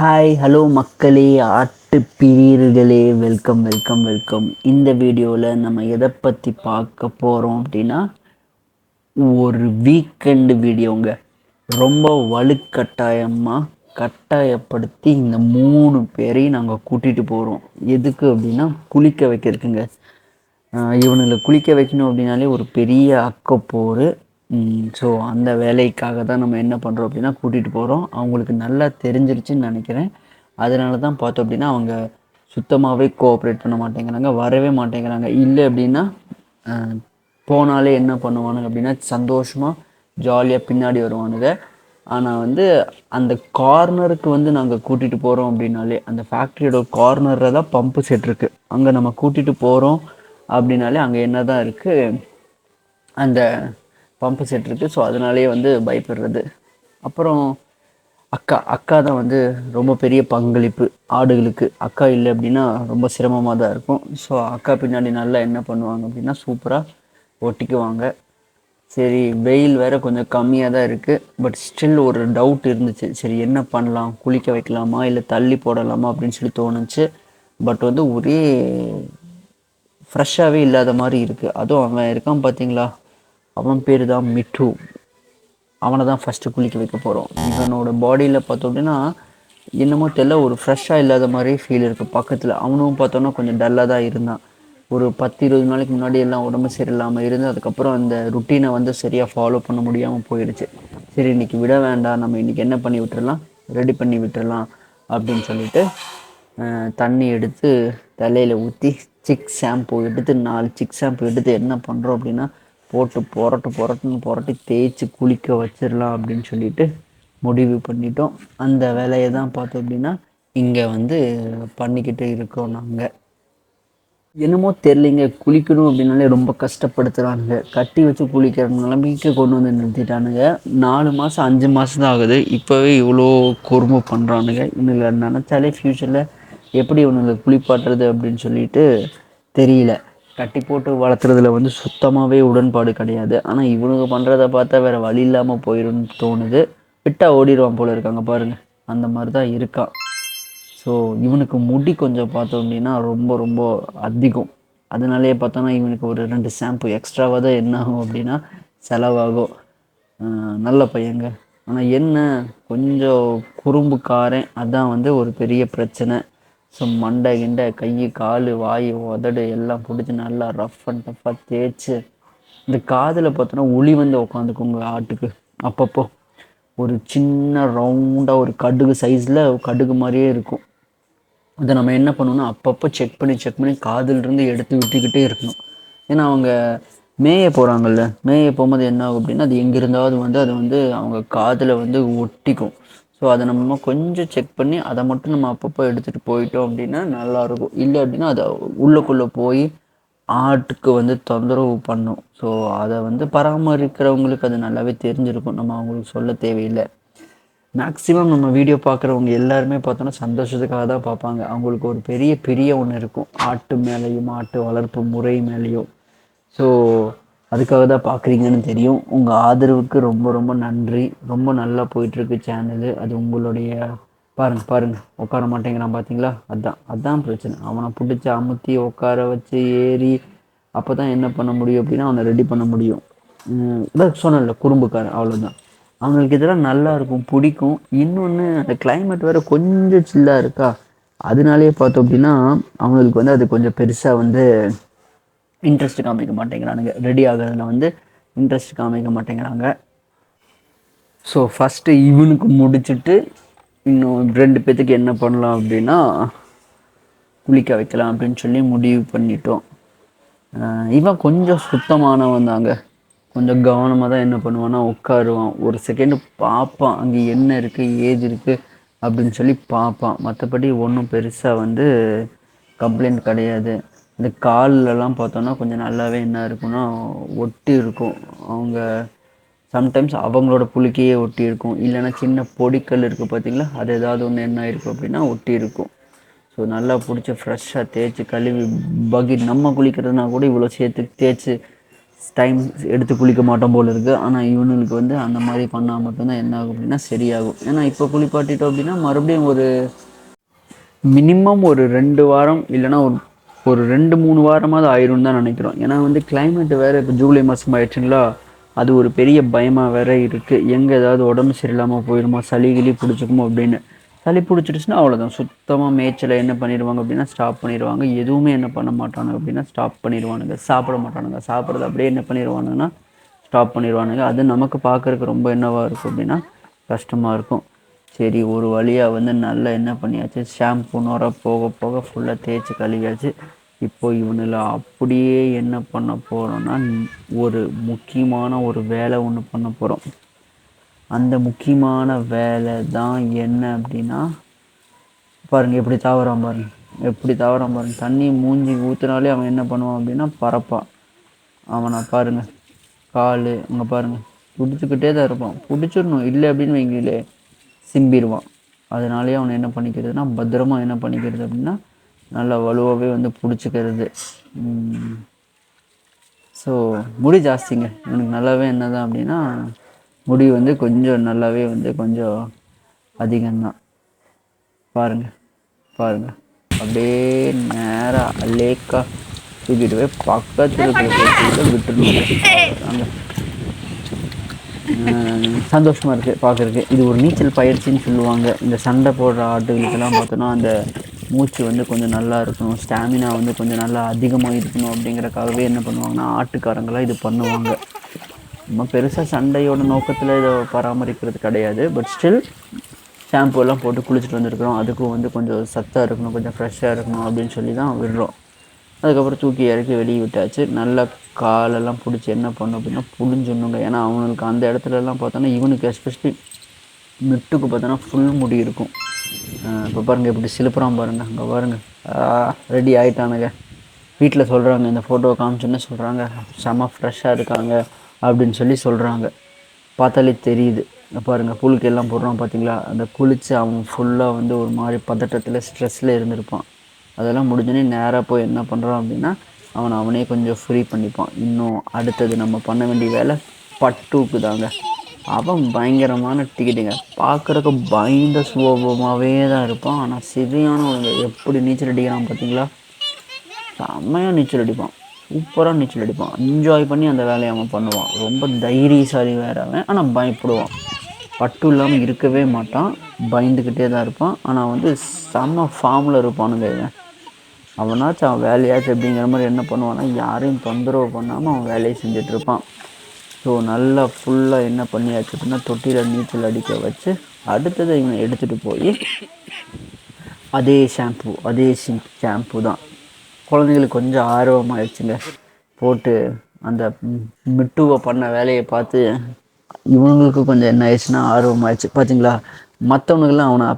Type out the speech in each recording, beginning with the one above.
Hi hello மக்களே ஆட்டு பிரியர்களே welcome welcome welcome இந்த வீடியோவில் நம்ம எதை பற்றி பார்க்க போகிறோம் அப்படின்னா ஒரு வீக்கெண்டு வீடியோங்க. ரொம்ப வலுக்கட்டாயமாக கட்டாயப்படுத்தி இந்த மூணு பேரையும் நாங்கள் கூட்டிகிட்டு போகிறோம் எதுக்கு அப்படின்னா குளிக்க வைக்கிறதுக்குங்க. இவனுங்களை குளிக்க வைக்கணும் அப்படின்னாலே ஒரு பெரிய அக்கப்போர். ஸோ அந்த வேலைக்காக தான் நம்ம என்ன பண்ணுறோம் அப்படின்னா கூட்டிகிட்டு போகிறோம் அவங்களுக்கு நல்லா தெரிஞ்சிருச்சுன்னு நினைக்கிறேன். அதனால தான் பார்த்தோம் அப்படின்னா அவங்க சுத்தமாகவே கோஆப்ரேட் பண்ண மாட்டேங்கிறாங்க வரவே மாட்டேங்கிறாங்க. இல்லை அப்படின்னா போனாலே என்ன பண்ணுவானுங்க அப்படின்னா சந்தோஷமாக ஜாலியாக பின்னாடி வருவானுங்க. ஆனால் வந்து அந்த கார்னருக்கு வந்து நாங்கள் கூட்டிகிட்டு போகிறோம் அப்படின்னாலே அந்த ஃபேக்ட்ரியோட கார்னரில் தான் பம்பு செட் இருக்குது அங்கே நம்ம கூட்டிகிட்டு போகிறோம் அப்படின்னாலே அங்கே என்ன தான் இருக்குது அந்த பம்பு செட் இருக்குது ஸோ அதனாலேயே வந்து பயப்படுறது. அப்புறம் அக்கா அக்கா தான் வந்து ரொம்ப பெரிய பங்களிப்பு ஆடுகளுக்கு. அக்கா இல்லை அப்படின்னா ரொம்ப சிரமமாக தான் இருக்கும். ஸோ அக்கா பின்னாடி நல்லா என்ன பண்ணுவாங்க அப்படின்னா சூப்பராக ஒட்டிக்குவாங்க சரி வெயில் வேறு கொஞ்சம் கம்மியாக தான் இருக்குது பட் ஸ்டில் ஒரு டவுட் இருந்துச்சு. சரி என்ன பண்ணலாம்? குளிக்க வைக்கலாமா? இல்லை தள்ளி போடலாமா? அப்படின்னு சொல்லி தோணுச்சு. பட் வந்து ஒரே ஃப்ரெஷ்ஷாகவே இல்லாத மாதிரி இருக்குது அதுவும் அவன் இருக்கான் பார்த்தீங்களா அவன் பேர் தான் மிட்டு. அவனை தான் ஃபஸ்ட்டு குளிக்க வைக்க போகிறோம் இவனோட பாடியில் பார்த்தோம் அப்படின்னா என்னமோ தெரியல ஒரு ஃப்ரெஷ்ஷாக இல்லாத மாதிரி ஃபீல் இருக்குது பக்கத்தில் அவனும் பார்த்தோன்னா கொஞ்சம் டல்லாக தான் இருந்தான். ஒரு பத்து இருபது நாளைக்கு முன்னாடி எல்லாம் உடம்பு சரியில்லாமல் இருந்து அதுக்கப்புறம் அந்த ருட்டீனை வந்து சரியாக ஃபாலோ பண்ண முடியாமல் போயிடுச்சு. சரி இன்றைக்கி விட வேண்டாம். நம்ம இன்றைக்கி என்ன பண்ணி விட்டுறலாம்? ரெடி பண்ணி விட்டுறலாம் அப்படின்னு சொல்லிட்டு தண்ணி எடுத்து தலையில் ஊற்றி சிக் ஷாம்பு எடுத்து நாலு சிக் ஷாம்பு எடுத்து என்ன பண்ணுறோம் அப்படின்னா போட்டு புரட்டு புரட்டுன்னு புரட்டி தேய்ச்சி குளிக்க வச்சிடலாம் அப்படின்னு சொல்லிட்டு முடிவு பண்ணிட்டோம். அந்த வேலையை தான் பார்த்தோம் அப்படின்னா இங்கே வந்து பண்ணிக்கிட்டு இருக்கோம் நாங்கள் என்னமோ தெரிலிங்க குளிக்கணும் அப்படின்னாலே ரொம்ப கஷ்டப்படுத்துகிறானுங்க கட்டி வச்சு குளிக்கிற நிலைமைக்கு கொண்டு வந்து நிறுத்திட்டானுங்க. நாலு மாதம் அஞ்சு மாதம் தான் ஆகுது. இப்போவே இவ்வளோ குறும்பு பண்ணுறானுங்க இவனுங்களை நினச்சாலே ஃப்யூச்சரில் எப்படி இவனுங்களை குளிப்பாட்டுறது அப்படின்னு சொல்லிட்டு தெரியல. கட்டி போட்டு வளர்த்துறதுல வந்து சுத்தமாகவே உடன்பாடு கிடையாது. ஆனால் இவனுங்க பண்ணுறத பார்த்தா வேறு வழி இல்லாமல் போயிடும்னு தோணுது. விட்டா ஓடிடுவான் போல இருக்காங்க பாருங்கள் அந்த மாதிரி தான் இருக்கான் ஸோ இவனுக்கு முடி கொஞ்சம் பார்த்தோம் அப்படின்னா ரொம்ப ரொம்ப அதிகம். அதனாலேயே பார்த்தோன்னா இவனுக்கு ஒரு ரெண்டு ஷாம்பு எக்ஸ்ட்ராவாக தான் என்ன ஆகும் அப்படின்னா செலவாகும். நல்ல பையங்க. ஆனால் என்ன? கொஞ்சம் குறும்புக்காரன். அதான் வந்து ஒரு பெரிய பிரச்சனை. ஸோ மண்டை கிண்டை கை கால் வாய் உதடு எல்லாம் பிடிச்சி நல்லா ரஃப் அண்ட் டஃப்பாக தேய்ச்சி இந்த காதில் பார்த்தோன்னா உளி வந்து உட்காந்துக்குங்க ஆட்டுக்கு. அப்பப்போ ஒரு சின்ன ரவுண்டாக ஒரு கடுகு சைஸில் கடுகு மாதிரியே இருக்கும். அதை நம்ம என்ன பண்ணணும்னா அப்பப்போ செக் பண்ணி செக் பண்ணி காதிலிருந்து எடுத்து விட்டுக்கிட்டே இருக்கணும். ஏன்னா அவங்க மேய போகிறாங்கல்ல மேய போகும்போது என்ன ஆகும் அப்படின்னா அது எங்கே இருந்தாவது வந்து அது வந்து அவங்க காதில் வந்து ஒட்டிக்கும். ஸோ அதை நம்ம கொஞ்சம் செக் பண்ணி அதை மட்டும் நம்ம அப்பப்போ எடுத்துகிட்டு போயிட்டோம் அப்படின்னா நல்லாயிருக்கும். இல்லை அப்படின்னா அதை உள்ளுக்குள்ளே போய் ஆட்டுக்கு வந்து தொந்தரவு பண்ணும். ஸோ அதை வந்து பராமரிக்கிறவங்களுக்கு அது நல்லாவே தெரிஞ்சிருக்கும். நம்ம அவங்களுக்கு சொல்ல தேவையில்லை. மேக்ஸிமம் நம்ம வீடியோ பார்க்குறவங்க எல்லாருமே பார்த்தோன்னா சந்தோஷத்துக்காக தான் பார்ப்பாங்க. அவங்களுக்கு ஒரு பெரிய பிரிய ஒன்று இருக்கும். ஆட்டு மேலேயும் ஆட்டு வளர்ப்பு முறை மேலேயும். ஸோ அதுக்காக தான் பார்க்குறீங்கன்னு தெரியும். உங்கள் ஆதரவுக்கு ரொம்ப ரொம்ப நன்றி. ரொம்ப நல்லா போயிட்டுருக்கு சேனலு அது உங்களுடைய பாருங்கள் பாருங்கள் உட்கார மாட்டேங்கிறான் பார்த்தீங்களா அதான் அதான் பிரச்சனை. அவனை பிடிச்சி அமுத்தி உட்கார வச்சு ஏறி அப்போ தான் என்ன பண்ண முடியும் அப்படின்னா அவனை ரெடி பண்ண முடியும். அதான் இதான் குறும்புக்காரன் அவ்வளோதான் அவங்களுக்கு இதெல்லாம் நல்லா இருக்கும் பிடிக்கும். இன்னொன்று அந்த கிளைமேட் வேறு கொஞ்சம் சில்லாக இருக்கா? அதனாலேயே பார்த்தோம் அப்படின்னா அவங்களுக்கு வந்து அது கொஞ்சம் பெருசாக வந்து இன்ட்ரெஸ்ட் காமிக்க மாட்டேங்கிறானுங்க. ரெடி ஆகிறதுல வந்து இன்ட்ரெஸ்ட் காமிக்க மாட்டேங்கிறாங்க. ஸோ ஃபஸ்ட்டு இவனுக்கு முடிச்சுட்டு இன்னும் ரெண்டு பேர்த்துக்கு என்ன பண்ணலாம் அப்படின்னா குளிக்க வைக்கலாம் அப்படின்னு சொல்லி முடிவு பண்ணிட்டோம். இவன் கொஞ்சம் சுத்தமானவன் தாங்க. கொஞ்சம் கவனமாக தான் என்ன பண்ணுவான்னா உட்காருவான். ஒரு செகண்டு பார்ப்பான். அங்கே என்ன இருக்குது ஏது இருக்குது அப்படின்னு சொல்லி பார்ப்பான். மற்றபடி ஒன்றும் பெருசாக வந்து கம்ப்ளைண்ட் கிடையாது. இந்த கால்லலாம் பார்த்தோன்னா கொஞ்சம் நல்லாவே என்ன இருக்குன்னா ஒட்டி இருக்கும். அவங்க சம்டைம்ஸ் அவங்களோட புளிக்கையே ஒட்டி இருக்கும். இல்லைன்னா சின்ன பொடிக்கல் இருக்குது பார்த்தீங்களா? அது ஏதாவது ஒன்று என்ன இருக்கும் அப்படின்னா ஒட்டி இருக்கும். ஸோ நல்லா பிடிச்சி ஃப்ரெஷ்ஷாக தேய்ச்சி கழுவி பக்கெட் நம்ம குளிக்கிறதுனா கூட இவ்வளோ சேர்த்து தேய்ச்சி டைம் எடுத்து குளிக்க மாட்டோம் போல இருக்குது ஆனால் இவனுங்களுக்கு வந்து அந்த மாதிரி பண்ணால் மட்டும்தான் என்ன ஆகும் அப்படின்னா சரியாகும். ஏன்னா இப்போ குளிப்பாட்டிட்டோம் அப்படின்னா மறுபடியும் ஒரு மினிமம் ஒரு ரெண்டு வாரம் இல்லைனா ஒரு ஒரு ரெண்டு மூணு வாரமாவது ஆயிரும் தான் நினைக்கிறோம். ஏன்னா வந்து கிளைமேட் வேறு இப்போ ஜூலை மாதம் ஆயிடுச்சுங்களா? அது ஒரு பெரிய பயமாக வேற இருக்குது எங்கே ஏதாவது உடம்பு சரியில்லாமல் போயிடுமா சளி கிளி பிடிச்சிக்குமோ அப்படின்னு. சளி பிடிச்சிடுச்சுன்னா அவ்வளோதான் சுத்தமாக மேய்ச்சலை என்ன பண்ணிடுவாங்க அப்படின்னா ஸ்டாப் பண்ணிடுவாங்க எதுவுமே என்ன பண்ண மாட்டானுங்க அப்படின்னா ஸ்டாப் பண்ணிடுவானுங்க சாப்பிட மாட்டானுங்க. சாப்பிட்றது அப்படியே என்ன பண்ணிடுவானுங்கன்னா ஸ்டாப் பண்ணிடுவானுங்க அது நமக்கு பார்க்குறக்கு ரொம்ப என்னவாக இருக்கும் அப்படின்னா கஷ்டமாக இருக்கும். சரி ஒரு வழியாக வந்து நல்லா என்ன பண்ணியாச்சு? ஷாம்பு நுர போக போக ஃபுல்லாக தேய்ச்சி கழுவியாச்சு. இப்போ இவனில் அப்படியே என்ன பண்ண போகிறோன்னா ஒரு முக்கியமான ஒரு வேலை ஒன்று பண்ண போகிறோம் அந்த முக்கியமான வேலை தான் என்ன அப்படின்னா பாருங்கள் எப்படி தாவறான் பாருங்க எப்படி தாவறான் பாருங்க. தண்ணி மூஞ்சி ஊற்றுனாலே அவன் என்ன பண்ணுவான் அப்படின்னா பறப்பான். அவனை பாருங்கள் கால் அங்கே பாருங்கள் பிடிச்சிக்கிட்டே தான் இருப்பான். பிடிச்சிடணும் இல்லை அப்படின்னு வைங்களே. சிம்பிடுவான். அதனாலேயே அவனை என்ன பண்ணிக்கிறதுனா பத்திரமா என்ன பண்ணிக்கிறது அப்படின்னா நல்லா வலுவாகவே வந்து பிடிச்சிக்கிறது. ஸோ முடி ஜாஸ்திங்க. எனக்கு நல்லாவே என்னதான் அப்படின்னா முடி வந்து கொஞ்சம் நல்லாவே வந்து கொஞ்சம் அதிகம்தான். பாருங்கள் பாருங்கள் அப்படியே நேராக அலேக்கா தூக்கிட்டு போய் பக்கத்தில் இருக்கிற விட்டுருணும் சந்தோஷமாக இருக்குது பார்க்குறக்கு இது ஒரு நீச்சல் பயிற்சின்னு சொல்லுவாங்க. இந்த சண்டை போடுற ஆட்டுகளுக்கெல்லாம் பார்த்தோன்னா அந்த மூச்சு வந்து கொஞ்சம் நல்லா இருக்கணும். ஸ்டாமினா வந்து கொஞ்சம் நல்லா அதிகமாக இருக்கணும் அப்படிங்கிறக்காகவே என்ன பண்ணுவாங்கன்னா ஆட்டுக்காரங்களாம் இது பண்ணுவாங்க. நம்ம பெருசாக சண்டையோட நோக்கத்தில் இதை பராமரிக்கிறது கிடையாது. பட் ஸ்டில் ஷாம்பூ எல்லாம் போட்டு குளிச்சுட்டு வந்துருக்குறோம். அதுக்கும் வந்து கொஞ்சம் சத்தாக இருக்கணும் கொஞ்சம் ஃப்ரெஷ்ஷாக இருக்கணும் அப்படின்னு சொல்லி தான் விடுறோம். அதுக்கப்புறம் தூக்கி இறக்கி வெளியே விட்டாச்சு. நல்லா காலெல்லாம் பிடிச்சி என்ன பண்ணும் அப்படின்னா புழிஞ்சிடணுங்க. ஏன்னா அவனுக்கு அந்த இடத்துலலாம் பார்த்தோன்னா இவனுக்கு எஸ்பெஷலி மிட்டுக்கு பார்த்தோன்னா ஃபுல் முடி இருக்கும். இப்போ பாருங்கள் இப்படி சிலுப்புறான் பாருங்கள் அங்கே பாருங்கள் ரெடி ஆகிட்டானுங்க வீட்டில் சொல்கிறாங்க இந்த ஃபோட்டோவை காமிச்சுன்னு சொல்கிறாங்க செம்ம ஃப்ரெஷ்ஷாக இருக்காங்க அப்படின்னு சொல்லி சொல்கிறாங்க பார்த்தாலே தெரியுது. பாருங்கள் புழுக்கு எல்லாம் போடுறான் பார்த்தீங்களா அந்த குளித்து அவன் ஃபுல்லாக வந்து ஒரு மாதிரி பதட்டத்தில் ஸ்ட்ரெஸ்ஸில் இருந்திருப்பான். அதெல்லாம் முடிஞ்சோடனே நேராக போய் என்ன பண்ணுறான் அப்படின்னா அவனை அவனே கொஞ்சம் ஃப்ரீ பண்ணிப்பான். இன்னும் அடுத்தது நம்ம பண்ண வேண்டிய வேலை பட்டுக்கு தாங்க அவன் பயங்கரமான டிக்கெட்டுங்க பார்க்குறக்கு பயந்த சுலபமாகவே தான் இருப்பான். ஆனால் சரியான ஒரு எப்படி நீச்சல் அடிக்கிறான் பார்த்தீங்களா? செம்மையாக நீச்சல் அடிப்பான். சூப்பராக நீச்சல் அடிப்பான். என்ஜாய் பண்ணி அந்த வேலையை அவன் பண்ணுவான். ரொம்ப தைரியசாலி வேறு அவன். ஆனால் பயப்படுவான். பட்டு இல்லாமல் இருக்கவே மாட்டான். பயந்துக்கிட்டே தான் இருப்பான். ஆனால் வந்து செம்ம ஃபார்மில் இருப்பானுங்க இவன். அவனாச்சும் அவன் வேலையாச்சும் அப்படிங்கிற மாதிரி என்ன பண்ணுவான்னா யாரையும் தொந்தரவு பண்ணாமல் அவன் வேலையை செஞ்சிட்ருப்பான் ஸோ நல்லா ஃபுல்லாக என்ன பண்ணியாச்சு அப்படின்னா தொட்டியில் நீச்சல் அடிக்க வச்சு அடுத்தது இவனை எடுத்துகிட்டு போய் அதே ஷாம்பு அதே ஷாம்பு தான். குழந்தைங்களுக்கு கொஞ்சம் ஆர்வமாகிடுச்சுங்க போட்டு அந்த மிட்டுவை பண்ண வேலையை பார்த்து இவங்களுக்கு கொஞ்சம் என்ன ஆயிடுச்சுன்னா ஆர்வமாயிடுச்சு. பார்த்தீங்களா மற்றவனுக்கெல்லாம் அவனை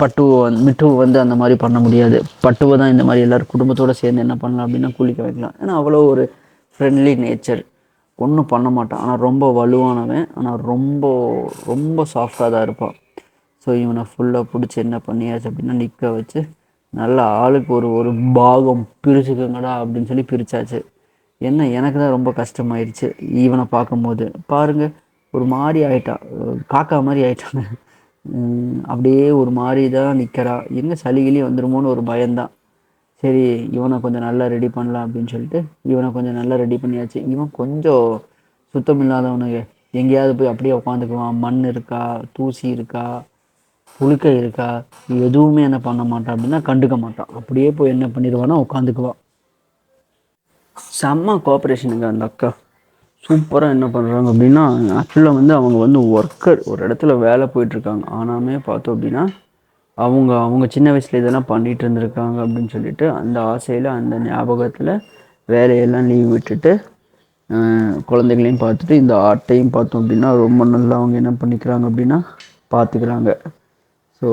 பட்டுவை வந்து மிட்டுவை வந்து அந்த மாதிரி பண்ண முடியாது. பட்டுவை தான் இந்த மாதிரி எல்லோரும் குடும்பத்தோடு சேர்ந்து என்ன பண்ணலாம் அப்படின்னா குளிக்க வைக்கலாம். ஏன்னா அவ்வளோ ஒரு ஃப்ரெண்ட்லி நேச்சர் ஒன்றும் பண்ண மாட்டான். ஆனால் ரொம்ப வலுவானவன். ஆனால் ரொம்ப ரொம்ப சாஃப்டாக தான் இருப்பான். ஸோ இவனை ஃபுல்லாக பிடிச்சி என்ன பண்ணியாச்சு அப்படின்னா நிற்க வச்சு நல்லா ஆளுக்கு ஒரு ஒரு பாகம் பிரிச்சுக்கங்கடா அப்படின்னு சொல்லி பிரித்தாச்சு என்ன எனக்கு தான் ரொம்ப கஷ்டமாயிருச்சு. ஈவனை பார்க்கும்போது. பாருங்கள் ஒரு மாதிரி ஆயிட்டான் காக்கா மாதிரி ஆயிட்டாங்க அப்படியே ஒரு மாதிரி தான் நிற்கிறா எங்கே சளிகிளி வந்துடுமோன்னு ஒரு பயம்தான். சரி இவனை கொஞ்சம் நல்லா ரெடி பண்ணலாம் அப்படின்னு சொல்லிட்டு இவனை கொஞ்சம் நல்லா ரெடி பண்ணியாச்சு. இவன் கொஞ்சம் சுத்தம் இல்லாதவனுக்கு எங்கேயாவது போய் அப்படியே உட்காந்துக்குவான். மண் இருக்கா தூசி இருக்கா புழுக்கை இருக்கா எதுவுமே என்ன பண்ண மாட்டான் அப்படின்னா கண்டுக்க மாட்டான். அப்படியே போய் என்ன பண்ணிடுவானா உட்காந்துக்குவான். செம்ம கோஆப்ரேஷனுங்க அந்த அக்கா. சூப்பராக என்ன பண்ணுறாங்க அப்படின்னா ஆக்சுவலாக வந்து அவங்க வந்து ஒர்க்கர் ஒரு இடத்துல வேலை போயிட்டுருக்காங்க. ஆனாமே பார்த்தோம் அப்படின்னா அவங்க அவங்க சின்ன வயசில் இதெல்லாம் பண்ணிகிட்டு இருந்திருக்காங்க அப்படின்னு சொல்லிட்டு அந்த ஆசையில் அந்த ஞாபகத்தில் வேலையெல்லாம் லீவ் விட்டுட்டு குழந்தைகளையும் பார்த்துட்டு இந்த ஆட்டையும் பார்த்தோம் அப்படின்னா ரொம்ப நல்லா அவங்க என்ன பண்ணிக்கிறாங்க அப்படின்னா பார்த்துக்கிறாங்க. ஸோ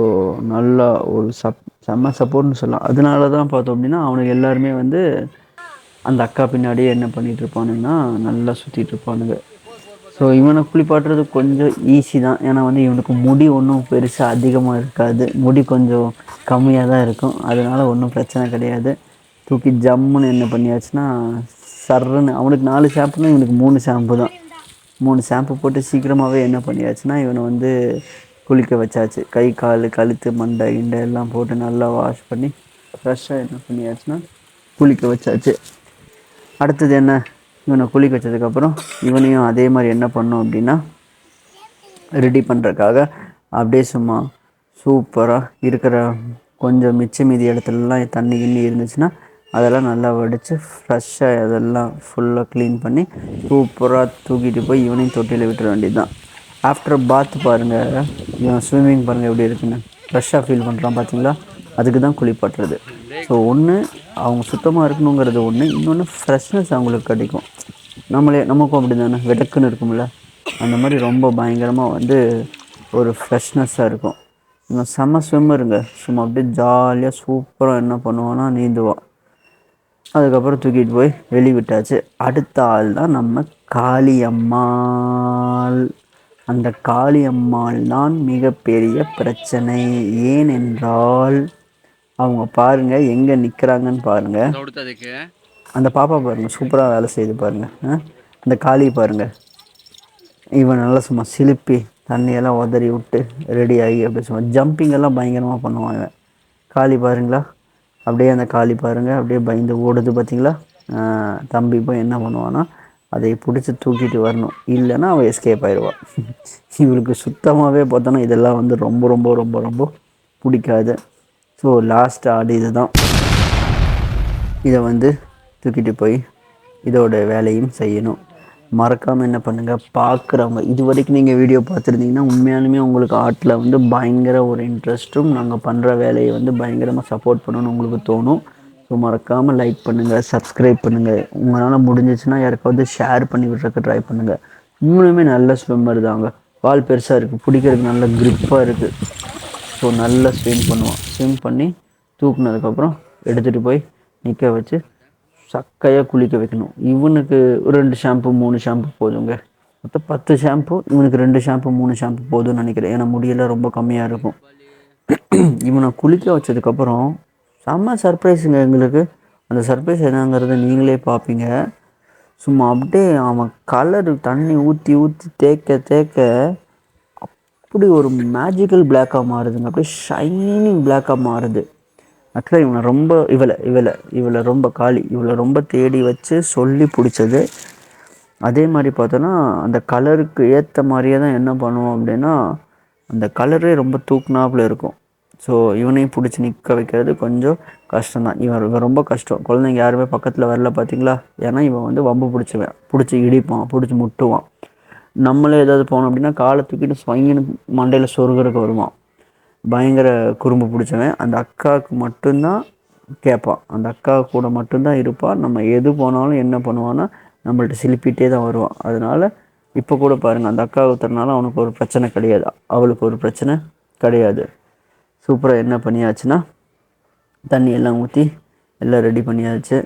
நல்லா ஒரு சப் செம்ம சப்போர்ட்னு சொல்லலாம். அதனால தான் பார்த்தோம் அப்படின்னா அவனுக்கு எல்லாருமே வந்து அந்த அக்கா பின்னாடியே என்ன பண்ணிகிட்டு இருப்பானுங்கன்னா நல்லா சுற்றிட்டு இருப்பானுங்க. ஸோ இவனை குளிப்பாட்டுறது கொஞ்சம் ஈஸி தான். ஏன்னா வந்து இவனுக்கு முடி ஒன்றும் பெருசாக அதிகமாக இருக்காது. முடி கொஞ்சம் கம்மியாக தான் இருக்கும். அதனால் ஒன்றும் பிரச்சனை கிடையாது. தூக்கி ஜம்முன்னு என்ன பண்ணியாச்சுன்னா சர்ருன்னு அவனுக்கு நாலு ஷாம்புனா இவனுக்கு மூணு ஷாம்பு தான். மூணு ஷாம்பு போட்டு சீக்கிரமாகவே என்ன பண்ணியாச்சுன்னா இவனை வந்து குளிக்க வச்சாச்சு. கை கால் கழுத்து மண்டை கிண்டை எல்லாம் போட்டு நல்லா வாஷ் பண்ணி ஃப்ரெஷ்ஷாக என்ன பண்ணியாச்சுன்னா குளிக்க வச்சாச்சு. அடுத்தது என்ன? இவனை குளிக்க வச்சதுக்கப்புறம் இவனையும் அதே மாதிரி என்ன பண்ணோம் அப்படின்னா ரெடி பண்ணுறதுக்காக அப்படியே சும்மா சூப்பராக இருக்கிற கொஞ்சம் மிச்ச மீதி இடத்துலலாம் தண்ணி கிண்ணி இருந்துச்சுன்னா அதெல்லாம் நல்லா வடித்து ஃப்ரெஷ்ஷாக அதெல்லாம் ஃபுல்லாக க்ளீன் பண்ணி சூப்பராக தூக்கிட்டு போய் இவனையும் தொட்டியில் விட்டுற வேண்டியது தான் ஆஃப்டர் பாத் பாருங்கள் இவன் ஸ்விம்மிங் பாருங்கள் எப்படி இருக்குன்னு. ஃப்ரெஷ்ஷாக ஃபீல் பண்ணுறான் பார்த்தீங்களா அதுக்கு தான் குளிப்பாட்டுறது. ஸோ ஒன்று அவங்க சுத்தமாக இருக்கணுங்கிறது ஒன்று இன்னொன்று ஃப்ரெஷ்னஸ் அவங்களுக்கு கிடைக்கும். நம்மளே நமக்கும் அப்படி தானே விடக்குன்னு இருக்கும்ல? அந்த மாதிரி ரொம்ப பயங்கரமாக வந்து ஒரு ஃப்ரெஷ்னஸ்ஸாக இருக்கும். இன்னும் செம்ம ஸ்விம்மருங்க சும்மா அப்படியே ஜாலியாக சூப்பராக என்ன பண்ணுவோன்னா நீந்துவான் அதுக்கப்புறம் தூக்கிட்டு போய் வெளி விட்டாச்சு. அடுத்த ஆள் தான் நம்ம காளியம்மாள். அந்த காளியம்மாள் தான் மிகப்பெரிய பிரச்சனை. ஏனென்றால் அவங்க பாருங்க எங்கே நிற்கிறாங்கன்னு பாருங்க. அந்த பாப்பா பாருங்க சூப்பராக வேலை செய்யுது பாருங்க? அந்த காளி பாருங்க. இவன் நல்லா சும்மா சிலுப்பி தண்ணியெல்லாம் உதறி விட்டு ரெடி ஆகி அப்படி சும்மா ஜம்பிங் எல்லாம் பயங்கரமாக பண்ணுவான் இவன். காளி பாருங்களா? அப்படியே அந்த காளி பாருங்க அப்படியே பயந்து ஓடுது பார்த்தீங்களா தம்பி போய் என்ன பண்ணுவான்னா அதை பிடிச்சி தூக்கிட்டு வரணும். இல்லைன்னா அவன் எஸ்கேப் ஆயிடுவான். இவளுக்கு சுத்தமாகவே பார்த்தோன்னா இதெல்லாம் வந்து ரொம்ப ரொம்ப ரொம்ப ரொம்ப பிடிக்காது. ஸோ லாஸ்ட் ஆடு இதுதான். இதை வந்து தூக்கிட்டு போய் இதோட வேலையும் செய்யணும். மறக்காமல் என்ன பண்ணுங்கள் பார்க்குறவங்க இது வரைக்கும் நீங்கள் வீடியோ பார்த்துருந்தீங்கன்னா உண்மையாலுமே உங்களுக்கு ஆர்ட்டில் வந்து பயங்கர ஒரு இன்ட்ரெஸ்ட்டும் நாங்கள் பண்ணுற வேலையை வந்து பயங்கரமாக சப்போர்ட் பண்ணணும்னு உங்களுக்கு தோணும். ஸோ மறக்காமல் லைக் பண்ணுங்கள் சப்ஸ்கிரைப் பண்ணுங்கள் உங்களால் முடிஞ்சிச்சுன்னா யாருக்காவது ஷேர் பண்ணி விடுறதுக்கு ட்ரை பண்ணுங்கள் இன்னுமே நல்ல ஸ்விம்மர் தாங்க. வால் பெருசாக இருக்குது பிடிக்கிறதுக்கு நல்ல க்ரிப்பாக இருக்குது ஸோ நல்லா ஸ்விம் பண்ணுவான் ஸ்விம் பண்ணி தூக்குனதுக்கப்புறம் எடுத்துகிட்டு போய் நிற்க வச்சு சக்கையாக குளிக்க வைக்கணும். இவனுக்கு ஒரு ரெண்டு ஷாம்பு மூணு ஷாம்பு போதுங்க. மொத்தம் பத்து ஷாம்பு இவனுக்கு ரெண்டு ஷாம்பு மூணு ஷாம்பு போதும்னு நினைக்கிறேன். ஏன்னா முடியெல்லாம் ரொம்ப கம்மியாக இருக்கும். இவனை குளிக்க வச்சதுக்கப்புறம் செம்ம சர்ப்ரைஸுங்க எங்களுக்கு. அந்த சர்ப்ரைஸ் என்னங்கிறத நீங்களே பார்ப்பீங்க. சும்மா அப்படியே அவன் கலர் தண்ணி ஊற்றி ஊற்றி தேக்க தேக்க அப்படி ஒரு மேஜிக்கல் பிளாக்காக மாறுதுங்க. அப்படியே ஷைனிங் பிளாக்காக மாறுது. ஆக்சுவலாக இவனை ரொம்ப இவளை இவளை இவளை ரொம்ப காளி இவளை ரொம்ப தேடி வச்சு சொல்லி பிடிச்சது. அதே மாதிரி பார்த்தோன்னா அந்த கலருக்கு ஏற்ற மாதிரியே தான் என்ன பண்ணுவோம் அப்படின்னா அந்த கலரே ரொம்ப தூக்குனாப்புல இருக்கும். ஸோ இவனையும் பிடிச்சி நிற்க வைக்கிறது கொஞ்சம் கஷ்டம்தான். இவன் இவன் ரொம்ப கஷ்டம். குழந்தைங்க யாருமே பக்கத்தில் வரல பார்த்தீங்களா ஏன்னா இவன் வந்து வம்பு பிடிச்சவன். பிடிச்சி இடிப்பான் பிடிச்சி முட்டுவான். நம்மளே ஏதாவது போனோம் அப்படின்னா காலை தூக்கிட்டு ஸ்வங்கின்னு மண்டையில் சொருகிறதுக்கு வருவான். பயங்கர குறும்பு பிடிச்சவன். அந்த அக்காவுக்கு மட்டும்தான் கேட்பான். அந்த அக்கா கூட மட்டும்தான் இருப்பான். நம்ம எது போனாலும் என்ன பண்ணுவான்னா நம்மள்ட்ட சிலிப்பிட்டே தான் வருவான். அதனால் இப்போ கூட பாருங்கள் அந்த அக்கா ஒருத்தரனால அவனுக்கு ஒரு பிரச்சனை கிடையாது. அவளுக்கு ஒரு பிரச்சனை கிடையாது. சூப்பராக என்ன பண்ணியாச்சுன்னா தண்ணி எல்லாம் ஊற்றி எல்லாம் ரெடி பண்ணியாச்சு.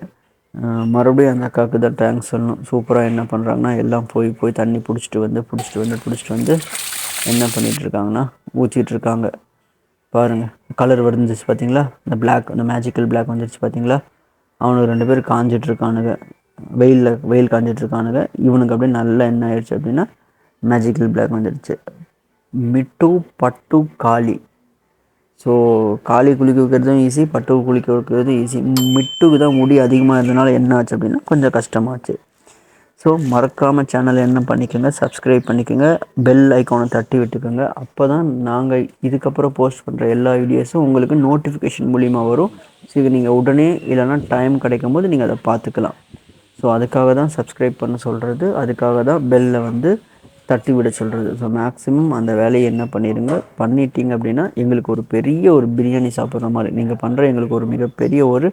மறுபடியும் அந்த அக்காவுக்கு தான் தேங்க்ஸ் சொல்லணும். சூப்பராக என்ன பண்ணுறாங்கன்னா எல்லாம் போய் போய் தண்ணி பிடிச்சிட்டு வந்து பிடிச்சிட்டு வந்து பிடிச்சிட்டு வந்து என்ன பண்ணிகிட்ருக்காங்கன்னா இருக்காங்கன்னா ஊற்றிட்டு இருக்காங்க. பாருங்கள் கலர் வந்துருச்சு பார்த்தீங்களா இந்த பிளாக் இந்த மேஜிக்கல் பிளாக் வந்துருச்சு பார்த்தீங்களா அவனுக்கு ரெண்டு பேர் காஞ்சிட்ருக்கானுங்க வெயிலில் வெயில் காஞ்சிட்ருக்கானுங்க இவனுக்கு அப்படியே நல்லா என்ன ஆயிடுச்சு அப்படின்னா மேஜிக்கல் பிளாக் வந்துடுச்சு மிட்டு பட்டு காளி. ஸோ காலி குளிக்க வைக்கிறதும் ஈஸி பட்டு குளிக்க வைக்கிறதும் ஈஸி மிட்டுக்கு தான் முடி அதிகமாக இருந்தனால என்ன ஆச்சு அப்படின்னா கொஞ்சம் கஷ்டமாச்சு. ஸோ மறக்காமல் சேனலை என்ன பண்ணிக்கோங்க சப்ஸ்கிரைப் பண்ணிக்கோங்க பெல் ஐக்கானை தட்டி விட்டுக்கோங்க. அப்போ தான் நாங்கள் இதுக்கப்புறம் போஸ்ட் பண்ணுற எல்லா வீடியோஸும் உங்களுக்கு நோட்டிஃபிகேஷன் மூலிமா வரும். ஸோ இது நீங்கள் உடனே இல்லைன்னா டைம் கிடைக்கும் போது நீங்கள் அதை பார்த்துக்கலாம். ஸோ அதுக்காக தான் சப்ஸ்கிரைப் பண்ண சொல்கிறது அதுக்காக தான் பெல்லை வந்து தட்டி விட சொல்கிறது ஸோ மேக்ஸிமம் அந்த வேலையை என்ன பண்ணிடுங்க பண்ணிட்டீங்க அப்படின்னா எங்களுக்கு ஒரு பெரிய ஒரு பிரியாணி சாப்பிட்ற மாதிரி நீங்கள் பண்ணுற எங்களுக்கு ஒரு மிகப்பெரிய ஒரு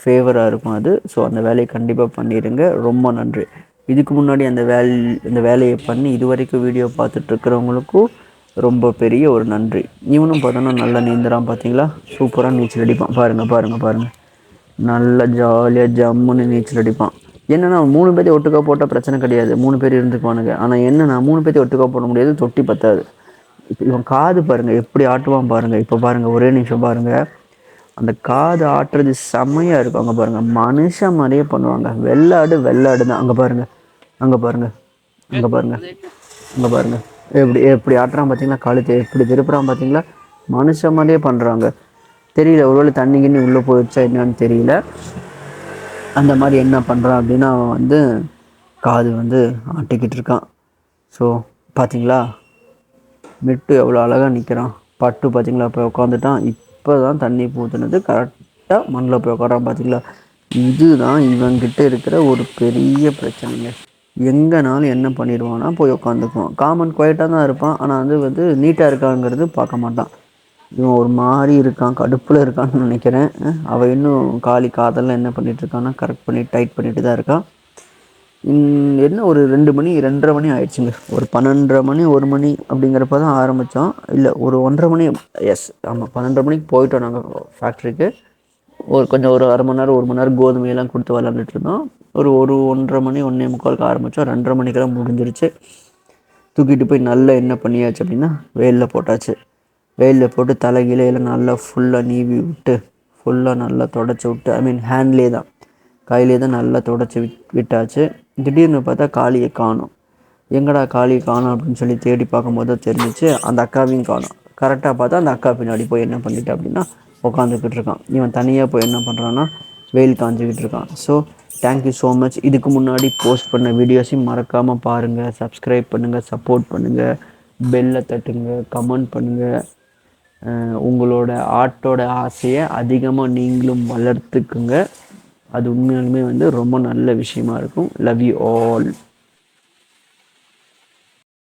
ஃபேவராக இருக்கும் அது. ஸோ அந்த வேலையை கண்டிப்பாக பண்ணிடுங்க ரொம்ப நன்றி. இதுக்கு முன்னாடி அந்த வேல் இந்த வேலையை பண்ணி இது வரைக்கும் வீடியோ பார்த்துட்ருக்கிறவங்களுக்கும் ரொம்ப பெரிய ஒரு நன்றி. இவனும் பார்த்தோன்னா நல்லா நீந்துறான் பார்த்தீங்களா? சூப்பராக நீச்சல் அடிப்பான். பாருங்கள் பாருங்கள் பாருங்கள் நல்லா ஜாலியாக ஜம்முன்னு நீச்சல் அடிப்பான். என்னன்னா மூணு பேர்த்தையும் ஒட்டுக்கா போட்டால் பிரச்சனை கிடையாது. மூணு பேர் இருந்துக்குவானுங்க. ஆனால் என்னன்னா மூணு பேர்த்தையும் ஒட்டுக்கா போட முடியாது தொட்டி பத்தாது. இப்போ இவன் காது பாருங்கள் எப்படி ஆட்டுவான் பாருங்கள் இப்போ பாருங்கள் ஒரே நிமிஷம் பாருங்கள் அந்த காது ஆட்டுறது செம்மையாக இருக்கும். அங்கே பாருங்கள் மனுஷன் மாதிரியே பண்ணுவாங்க. வெள்ளாடு வெள்ளாடு தான். அங்கே பாருங்கள் அங்கே பாருங்கள் அங்கே பாருங்கள் அங்கே பாருங்கள் எப்படி எப்படி ஆட்டுறான் பார்த்தீங்களா கழுத்து எப்படி திருப்புறான் பார்த்தீங்களா மனுஷன் மாதிரியே பண்ணுறாங்க தெரியல ஒருவேளை தண்ணி கிண்ணி உள்ளே போயிடுச்சா என்னன்னு தெரியல. அந்த மாதிரி என்ன பண்ணுறான் அப்படின்னா அவன் வந்து காது வந்து ஆட்டிக்கிட்டு இருக்கான். ஸோ பார்த்தீங்களா மிட்டு எவ்வளோ அழகாக நிற்கிறான் பட்டு பார்த்தீங்களா போய் உட்காந்துட்டான் இப்போ தான் தண்ணி பூத்துனது கரெக்டாக மண்ணில் போய் உட்காரான் பார்த்தீங்களா இதுதான் இவங்கிட்ட இருக்கிற ஒரு பெரிய பிரச்சனைங்க. எங்கேனாலும் என்ன பண்ணிடுவான்னா போய் உட்காந்துக்குவான் காமன் குவைட்டாக தான் இருப்பான். ஆனால் வந்து வந்து நீட்டாக இருக்காங்கிறது பார்க்க மாட்டான். இவன் ஒரு மாதிரி இருக்கான் கடுப்பில் இருக்கான்னு நினைக்கிறேன். அவள் இன்னும் காலி காதெல்லாம் என்ன பண்ணிட்டு இருக்கான்னா கரெக்ட் பண்ணி டைட் பண்ணிட்டு தான் இருக்கான் என்ன ஒரு ரெண்டு மணி ரெண்டரை மணி ஆயிடுச்சுங்க. ஒரு பன்னெண்டரை மணி ஒரு மணி அப்படிங்கிறப்ப தான் ஆரம்பித்தோம் இல்லை ஒரு ஒன்றரை மணி எஸ் ஆமாம் பன்னெண்டரை மணிக்கு போயிட்டோம் நாங்கள் ஃபேக்ட்ரிக்கு ஒரு கொஞ்சம் ஒரு அரை மணி நேரம் ஒரு மணி நேரம் கோதுமையெல்லாம் கொடுத்து விளாண்டுட்டு இருந்தோம். ஒரு ஒரு ஒன்றரை மணி ஒன்றே முக்காலுக்கு ஆரம்பித்தோம் ரெண்டரை மணிக்கெல்லாம் முடிஞ்சிருச்சு. தூக்கிட்டு போய் நல்லா என்ன பண்ணியாச்சு அப்படின்னா வெயிலில் போட்டாச்சு. வெயிலில் போட்டு தலை எல்லாம் நல்லா ஃபுல்லாக நீவி விட்டு ஃபுல்லாக நல்லா தொடச்சி விட்டு ஐ மீன் ஹேண்ட்லேயே தான். கையிலே தான் நல்லா தொடச்சி விட் விட்டாச்சு. திடீர்னு பார்த்தா காளியை காணும். எங்கடா காளியை காணும் அப்படின்னு சொல்லி தேடி பார்க்கும்போது தெரிஞ்சிச்சு அந்த அக்காவையும் காணும். கரெக்டாக பார்த்தா அந்த அக்கா பின்னாடி போய் என்ன பண்ணிட்டேன் அப்படின்னா உட்காந்துக்கிட்டு இருக்கான். இவன் தனியாக போய் என்ன பண்ணுறான்னா வெயில் காஞ்சிக்கிட்டு இருக்கான். ஸோ தேங்க்யூ ஸோ மச் இதுக்கு முன்னாடி போஸ்ட் பண்ண வீடியோஸையும் மறக்காமல் பாருங்கள் சப்ஸ்கிரைப் பண்ணுங்கள் சப்போர்ட் பண்ணுங்கள் பெல்லை தட்டுங்க கமெண்ட் பண்ணுங்கள் உங்களோட ஆர்ட்டோட ஆசையை அதிகமாக நீங்களும் வளர்த்துக்குங்க. அது உண்மையாலுமே வந்து ரொம்ப நல்ல விஷயமா இருக்கும். Love you all